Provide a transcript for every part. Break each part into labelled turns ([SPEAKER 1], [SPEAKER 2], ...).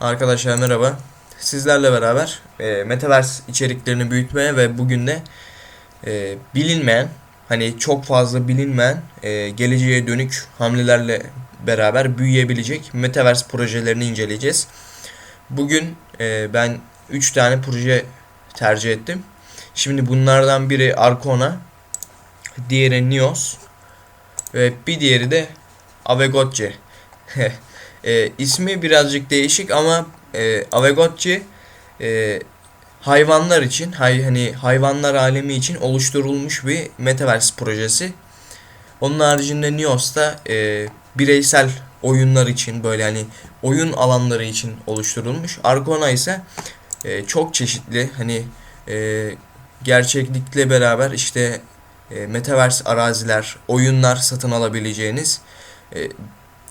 [SPEAKER 1] Arkadaşlar merhaba. Sizlerle beraber e, Metaverse içeriklerini büyütmeye ve bugün de e, bilinmeyen, hani çok fazla bilinmeyen, e, geleceğe dönük hamlelerle beraber büyüyebilecek Metaverse projelerini inceleyeceğiz. Bugün e, ben 3 tane proje tercih ettim. Şimdi bunlardan biri Arcona, diğeri Nios ve bir diğeri de Avegotce. e, ismi birazcık değişik ama e, Avegotchi e, hayvanlar için hay, hani hayvanlar alemi için oluşturulmuş bir metaverse projesi. Onun haricinde Nios da e, bireysel oyunlar için böyle hani oyun alanları için oluşturulmuş. Arkona ise e, çok çeşitli hani e, gerçeklikle beraber işte e, metaverse araziler, oyunlar satın alabileceğiniz e,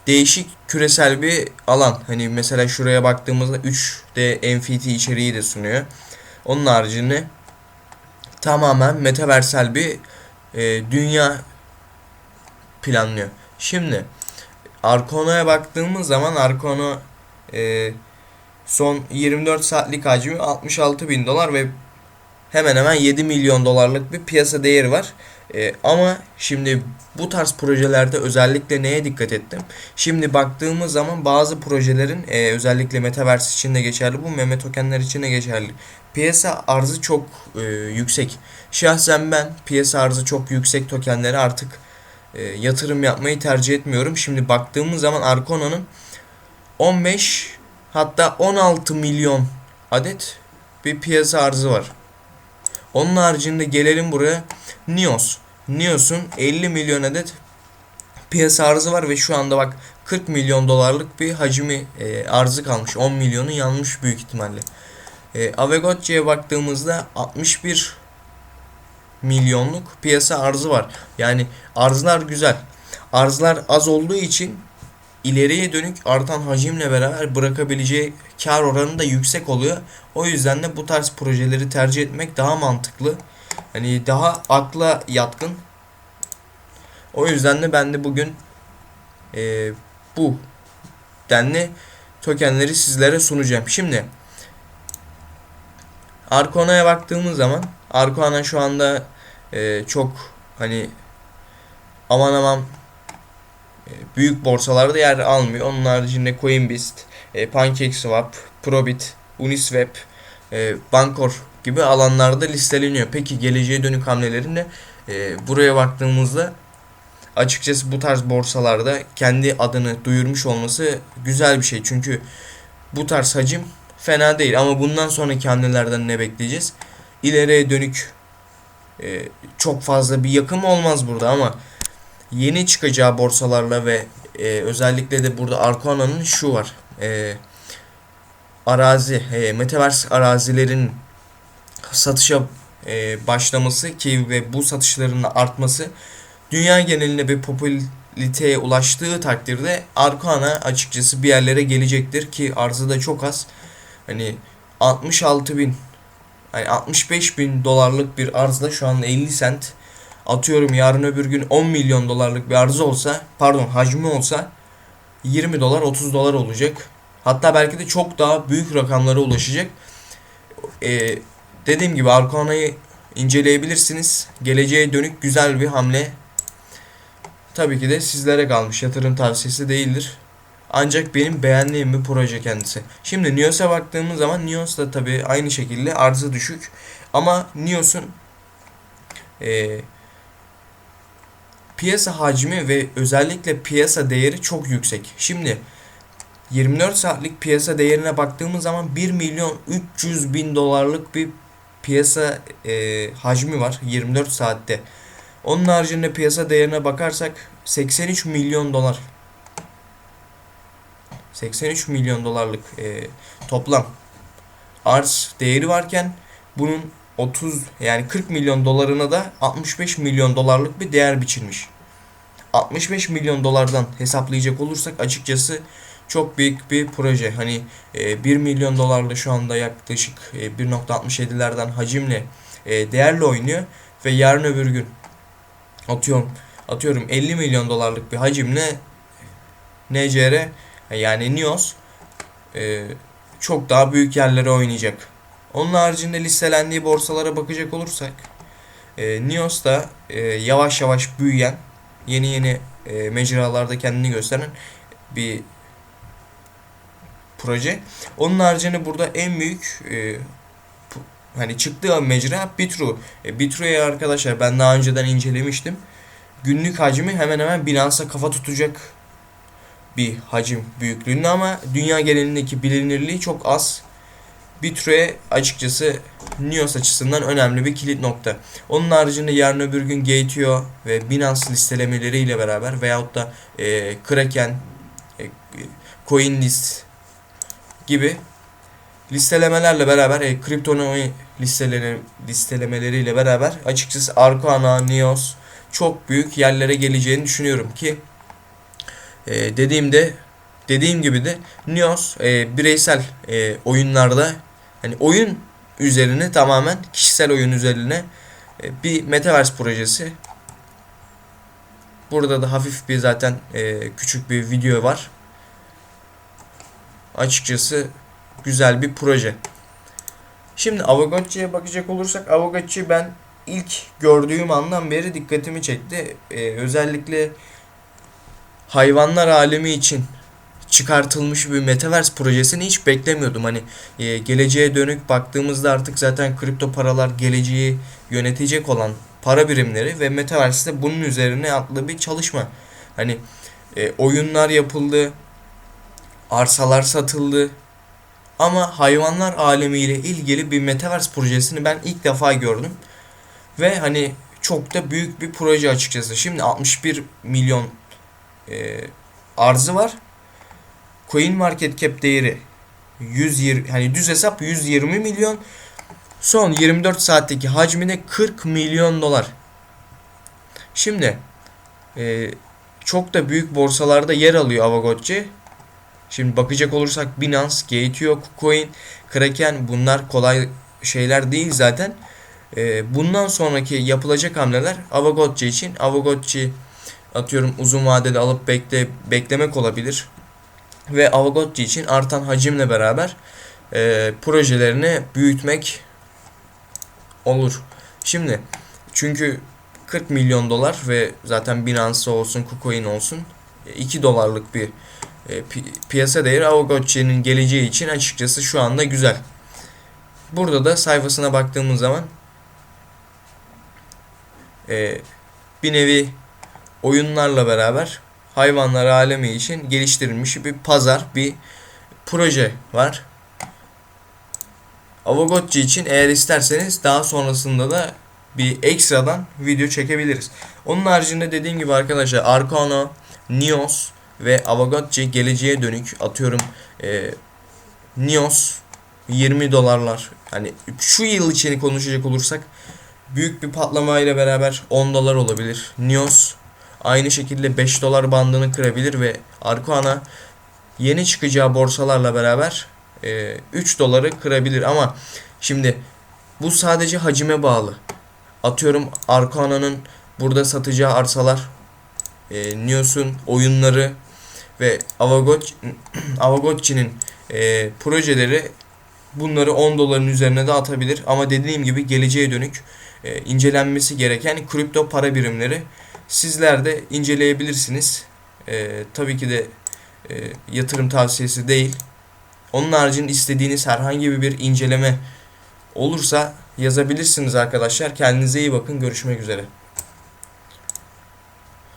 [SPEAKER 1] değişik küresel bir alan. Hani mesela şuraya baktığımızda 3D NFT içeriği de sunuyor. Onun haricinde tamamen metaversel bir e, dünya planlıyor. Şimdi Arkona'ya baktığımız zaman Arkono e, son 24 saatlik hacmi 66 bin dolar ve hemen hemen 7 milyon dolarlık bir piyasa değeri var. E, ama şimdi bu tarz projelerde özellikle neye dikkat ettim? Şimdi baktığımız zaman bazı projelerin e, özellikle Metaverse için de geçerli bu meme tokenler için de geçerli. Piyasa arzı çok e, yüksek. Şahsen ben piyasa arzı çok yüksek tokenlere artık e, yatırım yapmayı tercih etmiyorum. Şimdi baktığımız zaman Arcona'nın 15 hatta 16 milyon adet bir piyasa arzı var. Onun haricinde gelelim buraya Nios. Nios'un 50 milyon adet piyasa arzı var ve şu anda bak 40 milyon dolarlık bir hacmi e, arzı kalmış. 10 milyonu yanmış büyük ihtimalle. E, Avegotçi'ye baktığımızda 61 milyonluk piyasa arzı var. Yani arzlar güzel. Arzlar az olduğu için ileriye dönük artan hacimle beraber bırakabileceği kar oranı da yüksek oluyor. O yüzden de bu tarz projeleri tercih etmek daha mantıklı. Hani daha akla yatkın. O yüzden de ben de bugün e, bu denli tokenleri sizlere sunacağım. Şimdi Arcona'ya baktığımız zaman Arcona şu anda e, çok hani aman aman büyük borsalarda yer almıyor. Onun haricinde Coinbase, e, PancakeSwap, Probit, Uniswap, e, Bancor gibi alanlarda listeleniyor. Peki geleceğe dönük hamlelerin de e, buraya baktığımızda açıkçası bu tarz borsalarda kendi adını duyurmuş olması güzel bir şey. Çünkü bu tarz hacim fena değil ama bundan sonraki hamlelerden ne bekleyeceğiz? İleriye dönük e, çok fazla bir yakım olmaz burada ama yeni çıkacağı borsalarla ve e, özellikle de burada Arcona'nın şu var. E, arazi, e, Metaverse arazilerin satışa e, başlaması ki ve bu satışların artması dünya genelinde bir popülariteye ulaştığı takdirde Arcana açıkçası bir yerlere gelecektir ki arzı da çok az. Hani 66 bin yani 65 bin dolarlık bir arzda şu anda 50 sent atıyorum yarın öbür gün 10 milyon dolarlık bir arzı olsa pardon hacmi olsa 20 dolar 30 dolar olacak. Hatta belki de çok daha büyük rakamlara ulaşacak. Ee, dediğim gibi Arcona'yı inceleyebilirsiniz. Geleceğe dönük güzel bir hamle. Tabii ki de sizlere kalmış. Yatırım tavsiyesi değildir. Ancak benim beğendiğim bir proje kendisi. Şimdi Nios'a baktığımız zaman Nios da tabii aynı şekilde arzı düşük. Ama Nios'un e, piyasa hacmi ve özellikle piyasa değeri çok yüksek. Şimdi 24 saatlik piyasa değerine baktığımız zaman 1 milyon 300 bin dolarlık bir piyasa e, hacmi var 24 saatte. Onun haricinde piyasa değerine bakarsak 83 milyon dolar. 83 milyon dolarlık e, toplam arz değeri varken bunun 30 yani 40 milyon dolarına da 65 milyon dolarlık bir değer biçilmiş. 65 milyon dolardan hesaplayacak olursak açıkçası çok büyük bir proje. Hani e, 1 milyon dolarla şu anda yaklaşık e, 1.67'lerden hacimle e, değerle oynuyor ve yarın öbür gün atıyorum atıyorum 50 milyon dolarlık bir hacimle NCR yani Nios e, çok daha büyük yerlere oynayacak. Onun haricinde listelendiği borsalara bakacak olursak e, Nios da e, yavaş yavaş büyüyen yeni yeni e, mecralarda kendini gösteren bir proje. Onun haricinde burada en büyük e, hani çıktığı mecra Bitru. E, Bitru'yu arkadaşlar ben daha önceden incelemiştim. Günlük hacmi hemen hemen Binance'a kafa tutacak bir hacim büyüklüğünde ama dünya genelindeki bilinirliği çok az. Bitru'ya açıkçası Nios açısından önemli bir kilit nokta. Onun haricinde yarın öbür gün Gate.io ve Binance listelemeleriyle beraber veyahut da e, Kraken, e, CoinList gibi listelemelerle beraber e, kriptonomi listeleri, listelemeleriyle beraber açıkçası Arcana, Nios çok büyük yerlere geleceğini düşünüyorum ki e, dediğimde dediğim gibi de Nios e, bireysel e, oyunlarda hani oyun üzerine tamamen kişisel oyun üzerine e, bir metaverse projesi. Burada da hafif bir zaten e, küçük bir video var. Açıkçası güzel bir proje. Şimdi Avogotchi'ye bakacak olursak Avogotchi ben ilk gördüğüm andan beri dikkatimi çekti. Ee, özellikle hayvanlar alemi için çıkartılmış bir metaverse projesini hiç beklemiyordum. Hani e, geleceğe dönük baktığımızda artık zaten kripto paralar geleceği yönetecek olan para birimleri ve metaverse'de bunun üzerine atlı bir çalışma. Hani e, oyunlar yapıldı, arsalar satıldı. Ama hayvanlar alemiyle ilgili bir metaverse projesini ben ilk defa gördüm. Ve hani çok da büyük bir proje açıkçası. Şimdi 61 milyon e, arzı var. Coin market cap değeri 120 hani düz hesap 120 milyon. Son 24 saatteki hacmine 40 milyon dolar. Şimdi e, çok da büyük borsalarda yer alıyor Avagotchi. Şimdi bakacak olursak Binance, Gate.io, KuCoin, Kraken bunlar kolay şeyler değil zaten. Ee, bundan sonraki yapılacak hamleler Avagotchi için. Avagotchi atıyorum uzun vadede alıp bekle beklemek olabilir. Ve Avagotchi için artan hacimle beraber e, projelerini büyütmek olur. Şimdi çünkü 40 milyon dolar ve zaten Binance olsun, KuCoin olsun 2 dolarlık bir e, pi- piyasa değeri Avogotchi'nin geleceği için açıkçası şu anda güzel. Burada da sayfasına baktığımız zaman e, bir nevi oyunlarla beraber hayvanlar alemi için geliştirilmiş bir pazar, bir proje var. Avogotchi için eğer isterseniz daha sonrasında da bir ekstradan video çekebiliriz. Onun haricinde dediğim gibi arkadaşlar Arcano, Nios ve Avogotchi geleceğe dönük atıyorum e, Nios 20 dolarlar. Hani şu yıl için konuşacak olursak büyük bir patlamayla beraber 10 dolar olabilir. Nios aynı şekilde 5 dolar bandını kırabilir ve Arcana yeni çıkacağı borsalarla beraber e, 3 doları kırabilir ama şimdi bu sadece hacime bağlı. Atıyorum Arcana'nın burada satacağı arsalar e, Nios'un oyunları ve Avagotchi, Avagotchi'nin e, projeleri bunları 10 doların üzerine de atabilir. Ama dediğim gibi geleceğe dönük e, incelenmesi gereken kripto para birimleri sizler de inceleyebilirsiniz. E, tabii ki de e, yatırım tavsiyesi değil. Onun haricinde istediğiniz herhangi bir inceleme olursa yazabilirsiniz arkadaşlar. Kendinize iyi bakın. Görüşmek üzere.